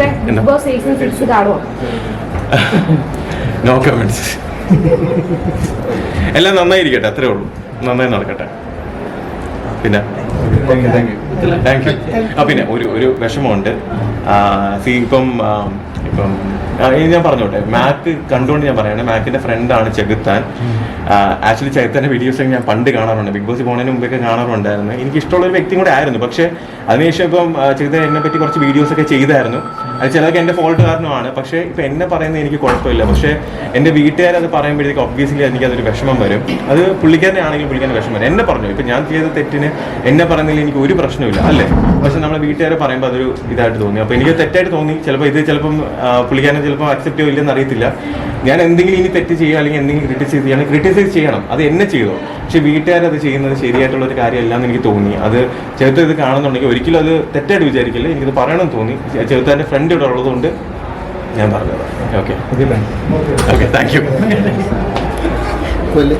Big Boss season six കാണുമോ no comments എല്ലാം നന്നായിരിക്കട്ടെ അത്രേ ഉള്ളൂ. നന്നായി നടക്കട്ടെ. പിന്നെ? താങ്ക് യു ആ പിന്നെ ഒരു ഒരു വിഷമമുണ്ട്. സി ഇപ്പം ഇപ്പം ഇത് ഞാൻ പറഞ്ഞോട്ടെ. മാക്ക് കണ്ടുകൊണ്ട് ഞാൻ പറയാണ്. മാക്കിന്റെ ഫ്രണ്ടാണ് ചെകുത്താൻ. ആക്ച്വലി ചെകുത്താന്റെ വീഡിയോസ് ഞാൻ പണ്ട് കാണാറുണ്ട്. ബിഗ് ബോസ് പോണതിന് മുമ്പൊക്കെ കാണാറുണ്ടായിരുന്നു. എനിക്ക് ഇഷ്ടമുള്ള ഒരു വ്യക്തിയും കൂടെ ആയിരുന്നു. പക്ഷേ അതിനുശേഷം ഇപ്പം ചെകുത്താൻ എന്നെ പറ്റി കുറച്ച് വീഡിയോസ് ഒക്കെ ചെയ്തായിരുന്നു. അത് ചിലതൊക്കെ എന്റെ ഫോൾട്ട് കാരണമാണ്. പക്ഷേ ഇപ്പം എന്നെ പറയുന്നത് എനിക്ക് കുഴപ്പമില്ല. പക്ഷേ എന്റെ വീട്ടുകാർ അത് പറയുമ്പോഴത്തേക്ക് ഒബ്വിയസ്ലി എനിക്ക് അതൊരു വിഷമം വരും. അത് പുള്ളിക്കാരനെ ആണെങ്കിലും പുള്ളിക്കാരന്റെ വിഷമം വരും. എന്നെ പറഞ്ഞു. ഇപ്പം ഞാൻ ചെയ്ത തെറ്റിന് എന്നെ പറയുന്നതിൽ എനിക്ക് ഒരു പ്രശ്നമില്ല അല്ലേ? പക്ഷെ നമ്മളെ വീട്ടുകാരെ പറയുമ്പോൾ അതൊരു ഇതായിട്ട് തോന്നി. അപ്പോൾ എനിക്ക് തെറ്റായിട്ട് തോന്നി. ചിലപ്പോൾ ഇത് ചിലപ്പം പുള്ളിക്കാരനെ ചിലപ്പോൾ അക്സെപ്റ്റ് ചെയ്യില്ലെന്ന് അറിയത്തില്ല. ഞാൻ എന്തെങ്കിലും ഇനി തെറ്റ് ചെയ്യുക അല്ലെങ്കിൽ എന്തെങ്കിലും ക്രിട്ടിസൈസ് ചെയ്യണം ക്രിട്ടിസൈസ് ചെയ്യണം. അത് എന്നെ ചെയ്തോ. പക്ഷേ വീട്ടുകാർ അത് ചെയ്യുന്നത് ശരിയായിട്ടുള്ള ഒരു കാര്യമല്ല എന്ന് എനിക്ക് തോന്നി. അത് ചെറുത്ത് ഇത് കാണുന്നുണ്ടെങ്കിൽ ഒരിക്കലും അത് തെറ്റായിട്ട് വിചാരിക്കില്ല. എനിക്കത് പറയണമെന്ന് തോന്നി. ചെറുത്താന്റെ ഫ്രണ്ട് ഇവിടെ ഉള്ളതുകൊണ്ട് ഞാൻ പറഞ്ഞത്. ഓക്കെ ഓക്കെ താങ്ക് യു കൊല്ല്.